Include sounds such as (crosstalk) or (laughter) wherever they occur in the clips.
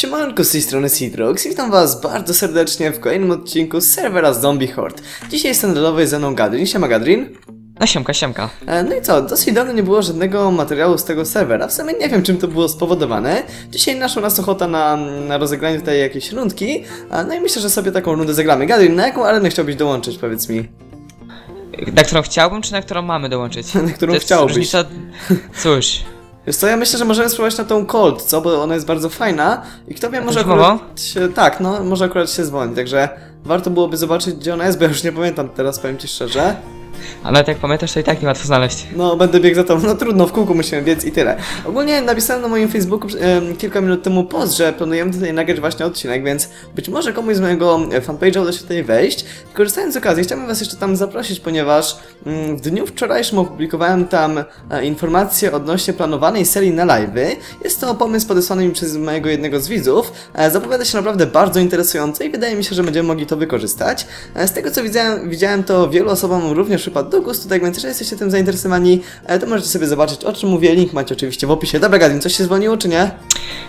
Siemanko, z tej strony Citrox i witam was bardzo serdecznie w kolejnym odcinku z serwera Zombie Horde. Dzisiaj standardowo jest ze mną Gadrin. Siema Gadrin. No siemka, siemka. E, No i co, dosyć dawno nie było żadnego materiału z tego serwera. W sumie nie wiem czym to było spowodowane. Dzisiaj naszła nas ochota na, na rozegranie tutaj jakiejś rundki. A, No i myślę, że sobie taką rundę zagramy. Gadrin, na jaką arenę chciałbyś dołączyć, powiedz mi? Na którą chciałbym, czy na którą mamy dołączyć? (laughs) Na którą To chciałbyś. różnica- (laughs) Cóż, Wiesz co, ja myślę, że możemy spróbować na tą Colt, co? Bo ona jest bardzo fajna i kto wie, może akurat się... Tak, no, może akurat się zwolni, także warto byłoby zobaczyć, gdzie ona jest, bo ja już nie pamiętam teraz, powiem ci szczerze. A nawet jak pamiętasz, to i tak nie łatwo znaleźć. No, będę biegł za tobą, no trudno, w kółku musimy biec i tyle. Ogólnie napisałem na moim Facebooku kilka minut temu post, że planujemy tutaj nagrać właśnie odcinek, więc być może komuś z mojego e, fanpage'a uda się tutaj wejść. Korzystając z okazji, chciałbym was jeszcze tam zaprosić, ponieważ mm, w dniu wczorajszym opublikowałem tam e, informacje odnośnie planowanej serii na live'y. Jest to pomysł podesłany mi przez mojego jednego z widzów. E, zapowiada się naprawdę bardzo interesująco i wydaje mi się, że będziemy mogli to wykorzystać. E, z tego co widziałem, widziałem to wielu osobom również przypadł do gustu, tak więc jeżeli jesteście tym zainteresowani, e, to możecie sobie zobaczyć o czym mówię. Link macie oczywiście w opisie. Dobra, Gadin, coś się zwolniło czy nie?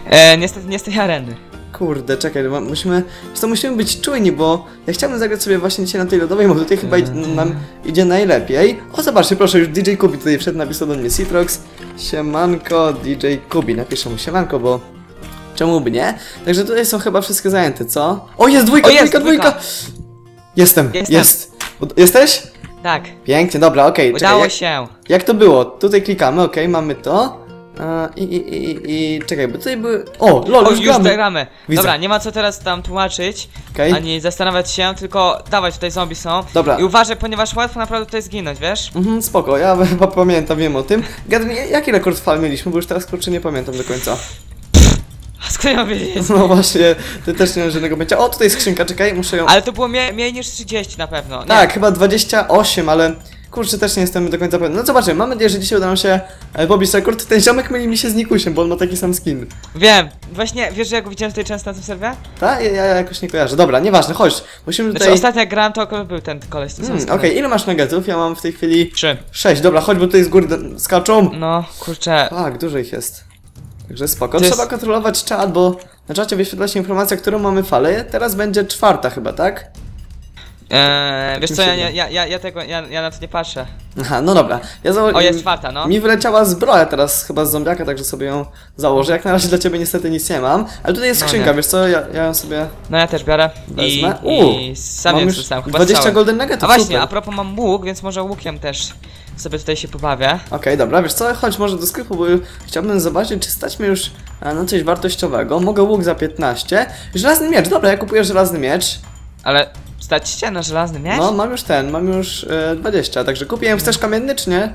E, niestety nie z tej areny. Kurde, czekaj, bo musimy, to musimy być czujni, bo ja chciałbym zagrać sobie właśnie dzisiaj na tej lodowej, bo tutaj chyba idzie, nam idzie najlepiej. O, zobaczcie, proszę, już DJ Kubi tutaj wszedł, napisał do mnie Citrox. Siemanko, DJ Kubi, napiszę mu siemanko, bo czemu by nie? Także tutaj są chyba wszystkie zajęte, co? O, jest dwójka, O, jest dwójka, dwójka! dwójka. Jestem, Jestem. jest. Jesteś? Tak, Pięknie, dobra, okej. czekaj, udało jak, się. jak to było? Tutaj klikamy, okej, mamy to. A, i, i, i, I czekaj, bo tutaj były... O, lol, O, już gramy. gramy. Dobra, nie ma co teraz tam tłumaczyć, Okej. ani zastanawiać się, tylko dawaj, tutaj zombie są. Dobra. I uważaj, ponieważ łatwo naprawdę tutaj zginąć, wiesz? Mhm, spoko, ja (laughs) chyba pamiętam, wiem o tym. Gadmy, jaki rekord fal mieliśmy, bo już teraz kurczę nie pamiętam do końca. Skąd ja wiedzieć? No właśnie, ty też nie masz żadnego pojęcia. O, tutaj skrzynka, czekaj, muszę ją... Ale to było mniej, mniej niż 30 na pewno. Nie. Tak, chyba 28, ale kurczę, też nie jestem do końca pewny. No zobaczymy, mam nadzieję, że dzisiaj uda nam się e, pobić rekord. Ten ziomek myli mi się z Nikusiem, bo on ma taki sam skin. Wiem, właśnie, wiesz, że ja go widziałem tutaj często na tym serwie? Tak? Ja, ja jakoś nie kojarzę. Dobra, nieważne, chodź. Musimy Znaczy, tutaj... ostatnio jak grałem, to akurat był ten koleś, Hmm, Okej, ile masz nuggetów? Ja mam w tej chwili Trzy. 6. Dobra, chodź, bo tutaj z góry skaczą. No, kurczę, Tak, dużo ich jest. Także spoko. Jest- Trzeba kontrolować czat, bo na czacie wyświetla się informacja, którą mamy falę. Teraz będzie czwarta chyba, tak? Eee, wiesz co, ja, ja, ja, ja tego, ja, ja na to nie patrzę. Aha, no dobra. Ja zało- O, jest czwarta, no. Mi wyleciała zbroja teraz chyba z zombiaka, także sobie ją założę. Jak na razie dla ciebie niestety nic nie mam. Ale tutaj jest No skrzynka, nie. wiesz co? Ja, ja ją sobie No ja też biorę. I, wezmę. Uuu, i sam ją dostałem, chyba 20 strzałem. golden nuggetów, A właśnie, super. a propos mam łuk, więc może łukiem też sobie tutaj się pobawię. Okej, dobra, wiesz co, chodź może do sklepu, bo chciałbym zobaczyć, czy stać mnie już e, na coś wartościowego. Mogę łuk za 15. Żelazny miecz, dobra, ja kupuję żelazny miecz. Ale stać się na żelazny miecz? No, mam już ten, mam już e, 20, także kupiłem. Chcesz kamienny, czy nie?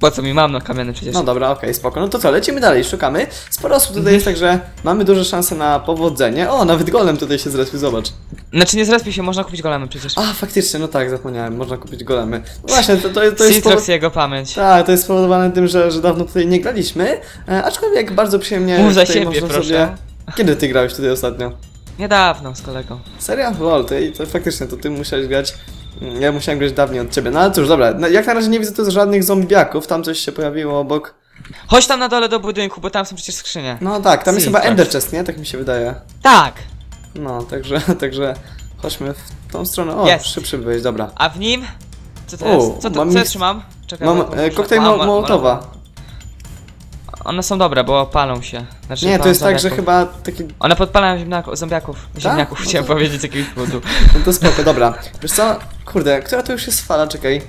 Po co mi mam no kamienny przecież? No dobra, okej, spoko. No to co, lecimy dalej, szukamy. Sporo osób Mhm. tutaj jest, także mamy duże szanse na powodzenie. O, nawet golem tutaj się zrespił, zobacz. Znaczy nie zrespię się, można kupić golemy przecież. A, faktycznie, no tak, zapomniałem, można kupić golemy. No właśnie, to, to, to jest... Citrox jego pamięć. tak, to jest spowodowane tym, że, że dawno tutaj nie graliśmy, e, aczkolwiek bardzo przyjemnie Mów za siebie, proszę. sobie... Kiedy ty grałeś tutaj ostatnio? Niedawno z kolegą. Serio? Lol, to, to faktycznie, to ty musiałeś grać... mm, Ja musiałem grać dawniej od ciebie. No ale cóż, dobra, no, jak na razie nie widzę tu żadnych zombiaków, tam coś się pojawiło obok. Chodź tam na dole do budynku, bo tam są przecież skrzynie. No tak, tam jest chyba. Ender Chest, nie? Tak mi się wydaje. Tak! No, także, (laughs) także chodźmy w tą stronę. O, Jest. szybszy wejść, dobra. A w nim? Co to jest? Co, to, mam co ja miks- trzymam? Czekaj, Mam bo- e, muszę- koktajl A, mo mo- Mołotowa. One są dobre, bo palą się. Znaczy, Nie, to jest tak, że zombiaków. chyba taki... One podpalają ziemniaków, zombiaków. Ziemniaków No chciałem powiedzieć z jakiegoś powodu. (laughs) No to spoko, dobra. Wiesz co? Kurde, która to już jest fala? Czekaj.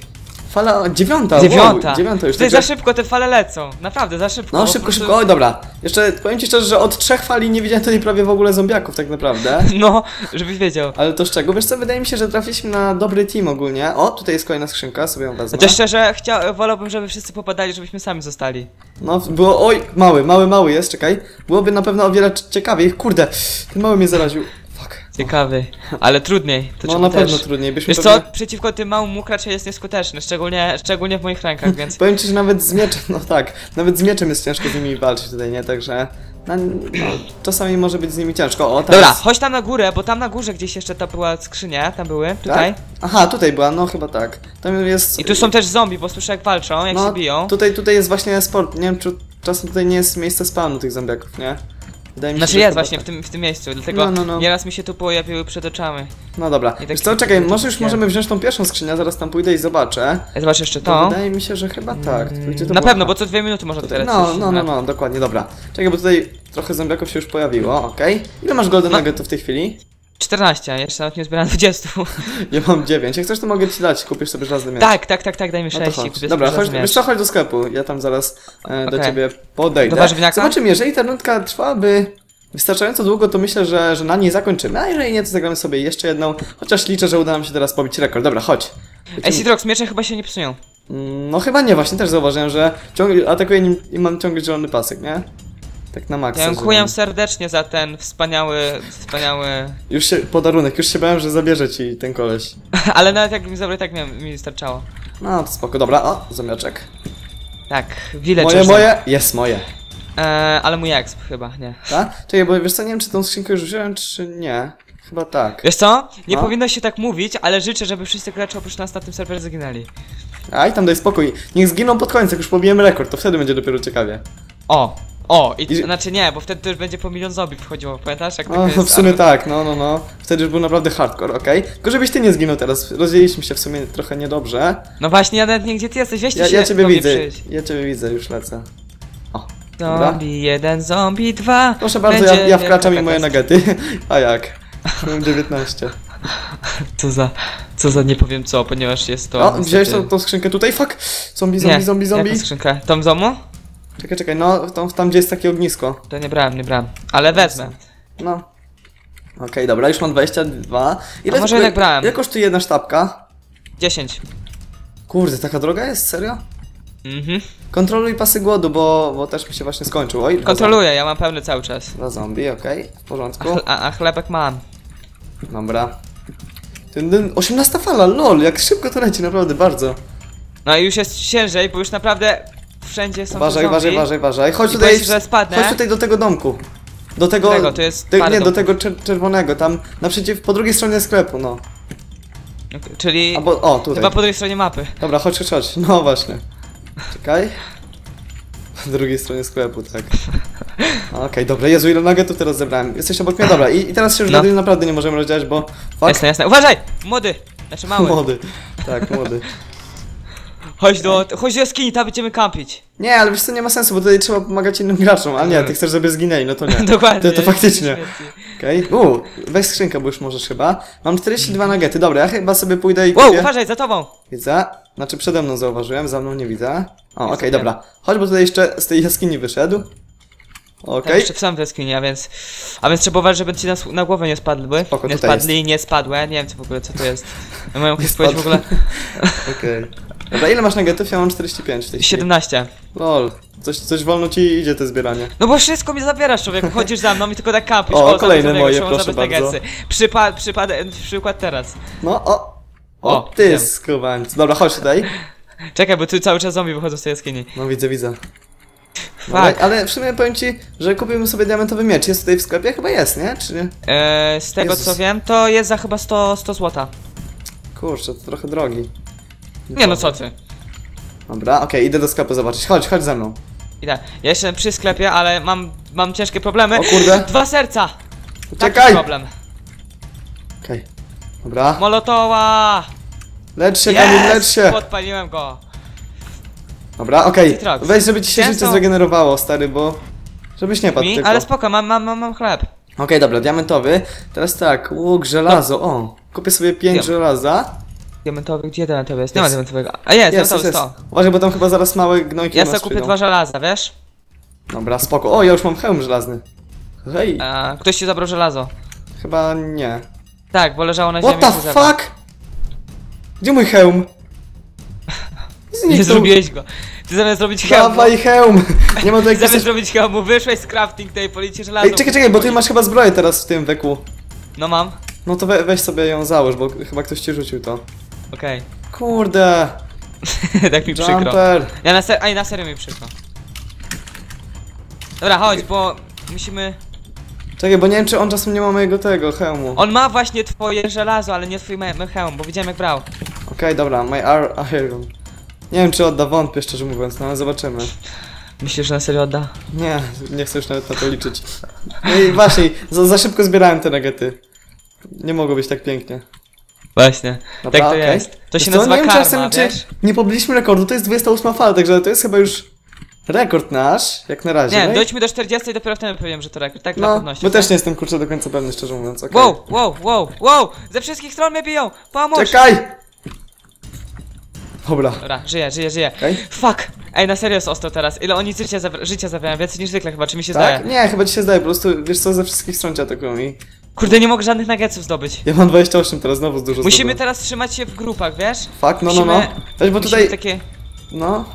Fala dziewiąta. Dziewiąta. Wow, dziewiąta już. Tutaj także- za szybko te fale lecą. Naprawdę, za szybko. No szybko, prostu- szybko. Oj, dobra. Jeszcze powiem ci szczerze, że od trzech fali nie widziałem tutaj prawie w ogóle zombiaków tak naprawdę. (laughs) No, żebyś wiedział. Ale to z czego? Wiesz co, wydaje mi się, że trafiliśmy na dobry team ogólnie. O, tutaj jest kolejna skrzynka, sobie ją wezmę. Chociaż szczerze, chcia... wolałbym, żeby wszyscy popadali, żebyśmy sami zostali. No, było, oj, mały, mały, mały jest, czekaj. Byłoby na pewno o wiele ciekawiej. Kurde, ten mały mnie zaraził. Ciekawy, ale trudniej. To No na też. pewno trudniej, byśmy Wiesz co, pewnie... przeciwko tym małym łuk raczej jest nieskuteczny, szczególnie, szczególnie w moich rękach, (laughs) więc... Powiem ci, że nawet z mieczem, no tak, nawet z mieczem jest ciężko z nimi walczyć tutaj, nie? Także, no, no, czasami może być z nimi ciężko. O, tam Dobra, chodź tam na górę, bo tam na górze gdzieś jeszcze ta była skrzynia, tam były, tutaj. Tak? Aha, tutaj była, no chyba tak. Tam jest... I tu są też zombie, bo słyszę jak walczą, jak no, się biją. Tutaj, tutaj jest właśnie sport, nie wiem czy czasem tutaj nie jest miejsce spawnu tych zombiaków, nie? Wydaje mi się, Znaczy że jest chyba właśnie w tak. tym, w tym miejscu, dlatego No, no, no. nieraz mi się tu pojawiły przed oczami. No dobra. I tak Wiesz co, czekaj, może już możemy wziąć tą pierwszą skrzynię, zaraz tam pójdę i zobaczę. Ja Zobacz jeszcze To to. wydaje mi się, że chyba tak. Gdzie to Na było? pewno, bo co dwie minuty można teraz no, coś no, no, na- no, dokładnie, dobra. Czekaj, bo tutaj trochę zombiaków się już pojawiło, okej. Ile masz golden No. nuggetów w tej chwili? 14, a jeszcze nawet nie zbierałem 20. Ja mam 9. Jak chcesz, to mogę ci dać, kupisz sobie żelazny miecz. tak, tak, tak, tak, daj mi No to 6 i chodź. kupię Dobra, chodź, wiesz co, chodź do sklepu. Ja tam zaraz e, do Okej. ciebie podejdę. Do warzywniaka? Zobaczymy, jeżeli ta rundka trwałaby wystarczająco długo, to myślę, że, że na niej zakończymy. A jeżeli nie, to zagramy sobie jeszcze jedną. Chociaż liczę, że uda nam się teraz pobić rekord. Dobra, chodź. Ej, Citrox, miecze chyba się nie psują. Mm, No chyba nie, właśnie też zauważyłem, że ciągle atakuje nim i mam ciągle zielony pasek, nie? Tak na maksa. Dziękuję serdecznie za ten wspaniały, wspaniały... Już się, podarunek, już się bałem, że zabierze ci ten koleś. (laughs) Ale nawet jak mi zabrał, tak mi, mi starczało. No to spoko, dobra, o, zombiaczek. Tak, village Moje, moje, jest moje. E, ale mój exp chyba, nie. Tak? Czekaj, bo wiesz co, nie wiem czy tą skrzynkę już wziąłem, czy nie. Chyba tak. Wiesz co? Nie No. powinno się tak mówić, ale życzę, żeby wszyscy gracze oprócz nas na tym serwerze zaginęli. A i tam daj spokój. Niech zginą pod końcem, jak już pobijemy rekord, to wtedy będzie dopiero ciekawie. O! O! I, I- Znaczy nie, bo wtedy to już będzie po milion zombie wchodziło, pamiętasz? Jak No, w sumie tak, no, no, no. Wtedy już był naprawdę hardcore, okej? Tylko żebyś ty nie zginął teraz. Rozdzieliliśmy się w sumie trochę niedobrze. No właśnie, ja nawet nie gdzie ty jesteś, weźcie Ja, się ja ciebie widzę, przyjść. ja ciebie widzę, już lecę. O, dobra. Zombie jeden, zombie dwa. Proszę bardzo, ja, ja wkraczam i moje nagety. (laughs) A jak? Mam 19. (laughs) Co za, co za nie powiem co, ponieważ jest to... O, wziąłeś niestety- tą, tą skrzynkę tutaj? Fuck! Zombie, zombie, nie, zombie, zombie. Jaką skrzynkę? Tom zomu? Czekaj, czekaj, no, tam, tam gdzie jest takie ognisko. To nie brałem, nie brałem. Ale wezmę. No. Okej, dobra, już mam 22. A może jednak brałem. Ile kosztuje jedna sztabka? 10. Kurde, taka droga jest? Serio? Mhm. Kontroluj pasy głodu, bo, bo też mi się właśnie skończył. Oj, dwa Kontroluję, ja mam pełny cały czas. zombie. Dwa zombie, okej, w A, porządku. chl- a, a chlebek mam. Dobra. Ten, ten 18 fala, lol, jak szybko to leci, naprawdę, bardzo. No i już jest ciężej, bo już naprawdę wszędzie są Uważaj, uważaj, uważaj, uważaj. Chodź I tutaj, że spadnę. chodź tutaj do tego domku. Do tego, Którego? To jest te, parę nie, do domków. tego czer czerwonego, tam naprzeciw, po drugiej stronie sklepu, no. Czyli Albo, o, tutaj. chyba po drugiej stronie mapy. Dobra, chodź, chodź, chodź. No właśnie. Czekaj. Po drugiej stronie sklepu, tak. (laughs) Okej, dobra, Jezu, ile nuggetów teraz zebrałem. Jesteś obok mnie, dobra. I, i teraz się już No. no. naprawdę nie możemy rozdzielać, bo... Fuck, Jasne, jasne. Uważaj! Młody! Znaczy mały. młody. Tak, młody. (laughs) Chodź do, chodź do jaskini, tam będziemy kampić. Nie, ale wiesz co, nie ma sensu, bo tutaj trzeba pomagać innym graczom. A nie, ty chcesz, żeby zginęli, no to nie. (laughs) Dokładnie. To, to faktycznie. Okej. Okay. weź skrzynkę, bo już możesz chyba. Mam 42 nuggety, dobra, ja chyba sobie pójdę i Wow, kupię. uważaj, za tobą! Widzę. Znaczy przede mną zauważyłem, za mną nie widzę. O, okej, wiem. dobra. Chodź, bo tutaj jeszcze z tej jaskini wyszedł. Okay. Okej. jeszcze w samym jaskini, a więc... A więc trzeba uważać, żeby ci na, na głowę nie spadły. Spoko, nie tutaj spadli, nie spadły. Nie wiem co w ogóle, co to jest. (laughs) Moją odpowiedź w ogóle... (laughs) Okej. Dobra, ile masz nuggetów? Ja mam 45 w tej chwili. 17. Lol. Coś, coś wolno ci idzie te zbieranie. No bo wszystko mi zabierasz, człowieku. Chodzisz za mną i tylko tak kampisz. O, zobacz kolejne moje, proszę bardzo. nuggetsy. Przypad, przykład teraz. No, o. O, O, ty wiem. skubańc. Dobra, chodź tutaj. Czekaj, bo tu cały czas zombie wychodzą z tej jaskini. No widzę, widzę. Fuck. Dobra, ale w sumie powiem ci, że kupimy sobie diamentowy miecz. Jest tutaj w sklepie? Chyba jest, nie? Czy nie? Eee, z tego Jezus. co wiem, to jest za chyba 100, 100 złota. Kurczę, to trochę drogi. Nie no co ty. Dobra, okej, idę do sklepu zobaczyć. Chodź, chodź ze mną. Idę. Ja jestem przy sklepie, ale mam, mam ciężkie problemy. O kurde. Dwa serca! Taki problem. Okej. Dobra. Molotowa! Lecz się, Kamil, lecz się! Podpaliłem go. Dobra, okej. Citrox. Weź, żeby ci się Ciężko- życie zregenerowało, stary, bo... Żebyś nie padł Mi? tylko. Ale spoko, mam, mam, mam, mam chleb. Okej, dobra, diamentowy. Teraz tak, łuk, żelazo, o. Kupię sobie 5 Wiem. żelaza. Diamentowy, gdzie diamentowy jest? Nie ma Jest. diamentowego. A jest, Jest, diamentowy jest, jest. 100. Uważaj, bo tam chyba zaraz małe gnojki Ja do nas sobie kupię przyjdą. dwa żelaza, wiesz? Dobra, spoko. O, ja już mam hełm żelazny. Hej, A, ktoś ci zabrał żelazo. chyba nie. Tak, bo leżało na ziemi. What the i się zabrał. fuck? Gdzie mój hełm? (laughs) Zniknął. Nie zrobiłeś go. Ty zamiast zrobić hełm, Dawaj hełm! Nie ma (laughs) tutaj zamiast zrobić hełmu, wyszłeś z crafting tej policji żelazo. Ej, czekaj, czekaj, bo ty masz chyba zbroję teraz w tym weku. No mam. No to we, weź sobie ją załóż, bo chyba ktoś ci rzucił to. Okej. Kurde, (laughs) tak mi przykro. jumper. Ja na ser... Aj, na serio mi przykro. Dobra, chodź, bo musimy... Czekaj, bo nie wiem, czy on czasem nie ma mojego tego hełmu. On ma właśnie twoje żelazo, ale nie twój me- me- hełm, bo widziałem jak brał. Okej, dobra, my ar iron. Nie wiem, czy odda, wątpię, szczerze mówiąc, no ale zobaczymy. Myślisz, że na serio odda? Nie, nie chcę już nawet na to liczyć. No i właśnie, za, za szybko zbierałem te nagety. Nie mogło być tak pięknie. Właśnie. Dobra, tak to okej. jest. To się Wiesz nazywa nie wiem, karma, czasem, czy wiesz? nie pobiliśmy rekordu, to jest 28 fala, także to jest chyba już rekord nasz, jak na razie. Nie, no dojdźmy do 40 i dopiero wtedy powiem, że to rekord. Tak dla No, pewności. bo też nie jestem kurczę do końca pewny, szczerze mówiąc. okej. Wow, wow, wow, wow! Ze wszystkich stron mnie biją! Pomóż! Czekaj! Dobra, Dobra, żyję, żyję, żyję. Okej. Fuck! Ej, na serio jest ostro teraz. Ile oni życia, zabra- życia zabierają? Więcej niż zwykle chyba, czy mi się tak? zdaje? Nie, chyba ci się zdaje, po prostu, wiesz co, ze wszystkich stron cię atakują i... Kurde, nie mogę żadnych nuggetsów zdobyć. Ja mam 28 teraz, znowu z dużo Musimy zdobyłem. teraz trzymać się w grupach, wiesz? Fuck, no, no, no. musimy- Weź, bo Musimy tutaj, takie, no...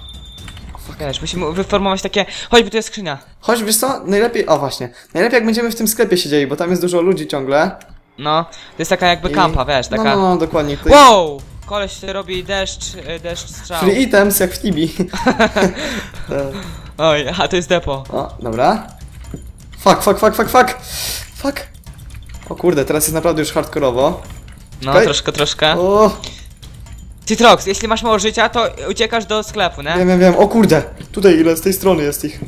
wiesz, musimy wyformować takie... Chodź, bo tu jest skrzynia. Chodź, wiesz co, najlepiej, o właśnie, najlepiej jak będziemy w tym sklepie siedzieli, bo tam jest dużo ludzi ciągle. No, to jest taka jakby i- kampa, wiesz, No, taka... no, no, dokładnie. Tutaj Wow! Koleś robi deszcz, y, deszcz strzał. Free items, jak w Tibi. E, (laughs) Oj, a to jest depo. o, dobra. Fuck, fuck, fuck, fuck, fuck! Fuck! O kurde, teraz jest naprawdę już hardkorowo. No, Czekaj. troszkę, troszkę. O, Citrox, jeśli masz mało życia, to uciekasz do sklepu, nie? wiem, wiem, wiem. O kurde! Tutaj ile z tej strony jest ich.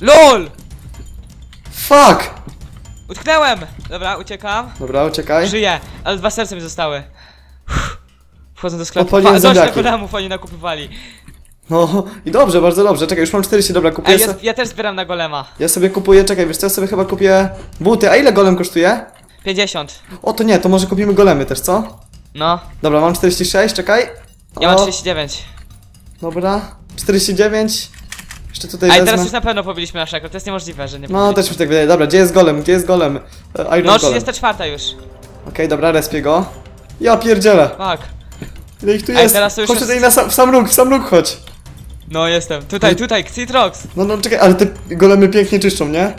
LOL! Fuck! Utknęłem! Dobra, uciekam. Dobra, uciekaj. Żyję, ale dwa serca mi zostały. Uff. Wchodzę do sklepu. Odpaliłem Pa- Dość zombiaki. golemów oni nakupywali. No i dobrze, bardzo dobrze. Czekaj, już mam 40, dobra, kupuję Ej, ja, se... ja też zbieram na golema. Ja sobie kupuję, czekaj, wiesz co, ja sobie chyba kupię buty. A ile golem kosztuje? 50. O, to nie, to może kupimy golemy też, co? No, Dobra, mam 46, czekaj. ja mam O, 39. Dobra, 49. Jeszcze tutaj Ej, wezmę. teraz już na pewno pobiliśmy nasz rekord, to jest niemożliwe, że nie No, pobiliśmy. też mi tak wydaje. Dobra, gdzie jest golem? Gdzie jest golem? E, Iron No, golem. 34 już. Okej, dobra, respię go. Ja pierdzielę. Fuck. Ile ich tu Ej, jest? teraz to już chodź jest- tutaj na sam, w sam róg, w sam róg chodź. No, jestem. Tutaj, tutaj, Citrox. No, no, czekaj, ale te golemy pięknie czyszczą, nie?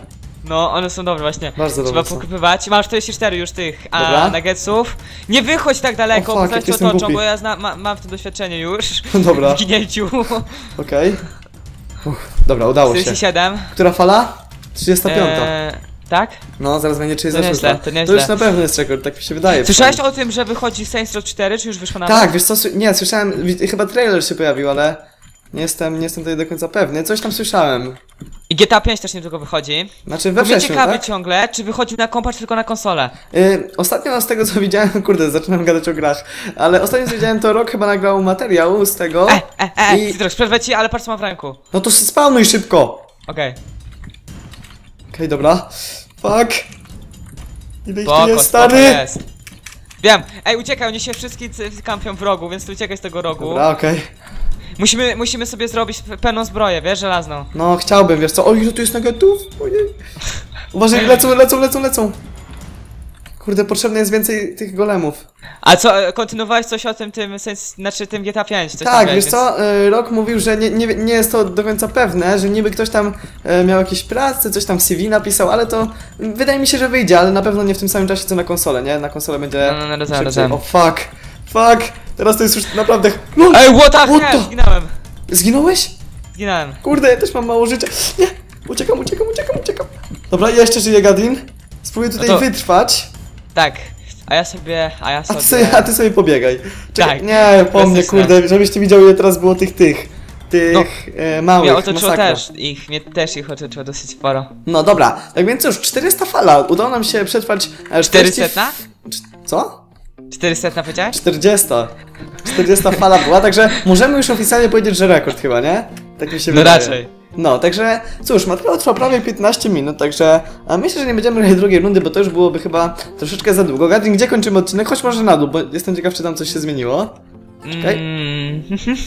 No, one są dobre właśnie. Bardzo Trzeba dobre są. pokupywać. Mam 44 już tych a, Dobra. nuggetsów. Nie wychodź tak daleko, O, bo fuck, zaraz jak cię jestem otoczą, głupi. bo ja zna, ma, mam w tym doświadczenie już. (laughs) Dobra. (laughs) W ginięciu. Okej. Uff, Dobra, udało się. 47. Która fala? 35. Eee, tak? No, zaraz będzie 36. nieźle, to nieźle. to już na pewno jest rekord, tak mi się wydaje. Słyszałeś o tym, że wychodzi Saints Row 4, czy już wyszło na Tak, wiesz co, sły- nie, słyszałem, wi- chyba trailer się pojawił, ale nie jestem, nie jestem tutaj do końca pewny. Coś tam słyszałem. I GTA 5 też niedługo wychodzi. Znaczy we Bo mnie wrześniu, ciekawi tak? ciągle, czy wychodzi na kompa, czy tylko na konsolę. Y, ostatnio z tego co (laughs) widziałem, kurde, zaczynam gadać o grach, ale ostatnio co widziałem to Rok chyba nagrał materiał z tego. E, e, e, I- Citrox, przerwę ci, ale patrz co mam w ręku. No to spawnuj szybko! Okej. Okej, dobra. Fuck. Ile ich tu Spoko, jest, spoko stary? jest. Wiem. Ej, uciekaj, oni się wszyscy c- kampią w rogu, więc tu uciekaj z tego rogu. Dobra, okej. Musimy, musimy sobie zrobić pe- pełną zbroję, wiesz, żelazną. No, chciałbym, wiesz co? Oj, ile tu jest nagetów? Ojej. Uważaj, lecą, lecą, lecą, lecą. Kurde, potrzebne jest więcej tych golemów. A co, e, kontynuowałeś coś o tym, tym, sens, znaczy tym GTA 5, coś Tak, wiesz więc- co, y, Rok mówił, że nie, nie, nie jest to do końca pewne, że niby ktoś tam e, miał jakieś prace, coś tam w CV napisał, ale to wydaje mi się, że wyjdzie, ale na pewno nie w tym samym czasie co na konsolę, nie? Na konsolę będzie No, no, no, rozumiem, szybciej. rozumiem. O fuck, fuck, teraz to jest już naprawdę... No, Ej, what the What hell, zginąłem, zginąłeś? zginąłem. Kurde, ja też mam mało życia. Nie, uciekam, uciekam, uciekam, uciekam. Dobra, ja jeszcze żyję, Gadin. Spróbuję tutaj No to- wytrwać, Tak, a ja sobie, a ja a sobie... ty sobie, a ty sobie pobiegaj. Czekaj, Tak, nie, po mnie, kurde, żebyś ty widział ile teraz było tych, tych, tych No. e, małych, Mnie otoczyło masakra. też ich, mnie też ich otoczyło dosyć sporo. No dobra, tak więc cóż, 400 fala, udało nam się przetrwać e, 40... 400? Co? 400 powiedziałeś? 40. 40 fala była, także możemy już oficjalnie powiedzieć, że rekord chyba, nie? Tak mi się No wydaje. raczej. No, także cóż, materiał trwa prawie 15 minut, także a myślę, że nie będziemy robić drugiej rundy, bo to już byłoby chyba troszeczkę za długo. Gadrin, gdzie kończymy odcinek? Chodź może na dół, bo jestem ciekaw, czy tam coś się zmieniło. Okej. Mm,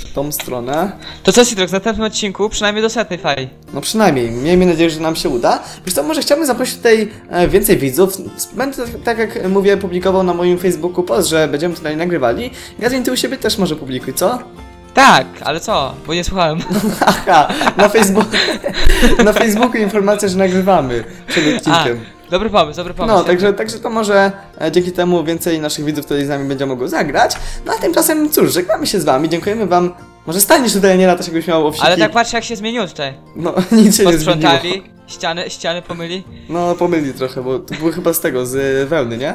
W tą stronę. to co Citrox, na następnym odcinku przynajmniej do setnej fali. No przynajmniej, miejmy nadzieję, że nam się uda. Wiesz co, może chciałbym zaprosić tutaj e, więcej widzów. Będę, tak jak mówię, publikował na moim Facebooku post, że będziemy tutaj nagrywali. Gadrin, ty u siebie też może publikuj, co? Tak, ale co? Bo nie słuchałem. (laughs) Aha, na Facebooku, (laughs) na Facebooku informacja, że nagrywamy przed A, odcinkiem. Dobry pomysł, dobry pomysł. No, także, także to może e, dzięki temu więcej naszych widzów tutaj z nami będzie mogło zagrać. No a tymczasem cóż, żegnamy się z wami, dziękujemy wam. Może staniesz tutaj, nie latasz jakbyś miał owsiki. Ale tak patrz jak się zmieniło tutaj. No, (laughs) nic się nie zmieniło. Ściany, ściany pomyli. No, pomyli trochę, bo to było chyba z tego, z e, wełny, nie?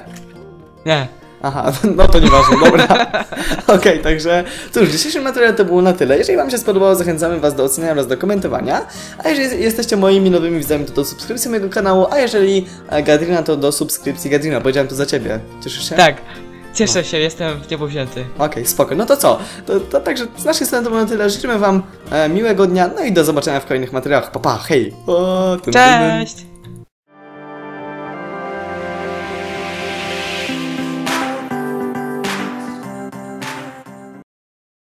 Nie. Aha, (laughs) no to nieważne, dobra. (laughs) Okej, także cóż, dzisiejszy materiał to było na tyle. Jeżeli Wam się spodobało, zachęcamy Was do oceniania oraz do komentowania. A jeżeli jesteście moimi nowymi widzami, to do subskrypcji mojego kanału, a jeżeli e, Gadrina, to do subskrypcji Gadrina. Powiedziałem to za Ciebie. Cieszysz się? Tak. Cieszę się, jestem w niebo wzięty. Okej, spoko. No to co? To, to także z naszej strony to było na tyle. Życzymy Wam e, miłego dnia, no i do zobaczenia w kolejnych materiałach. Pa, pa, hej! O, tyn. Cześć!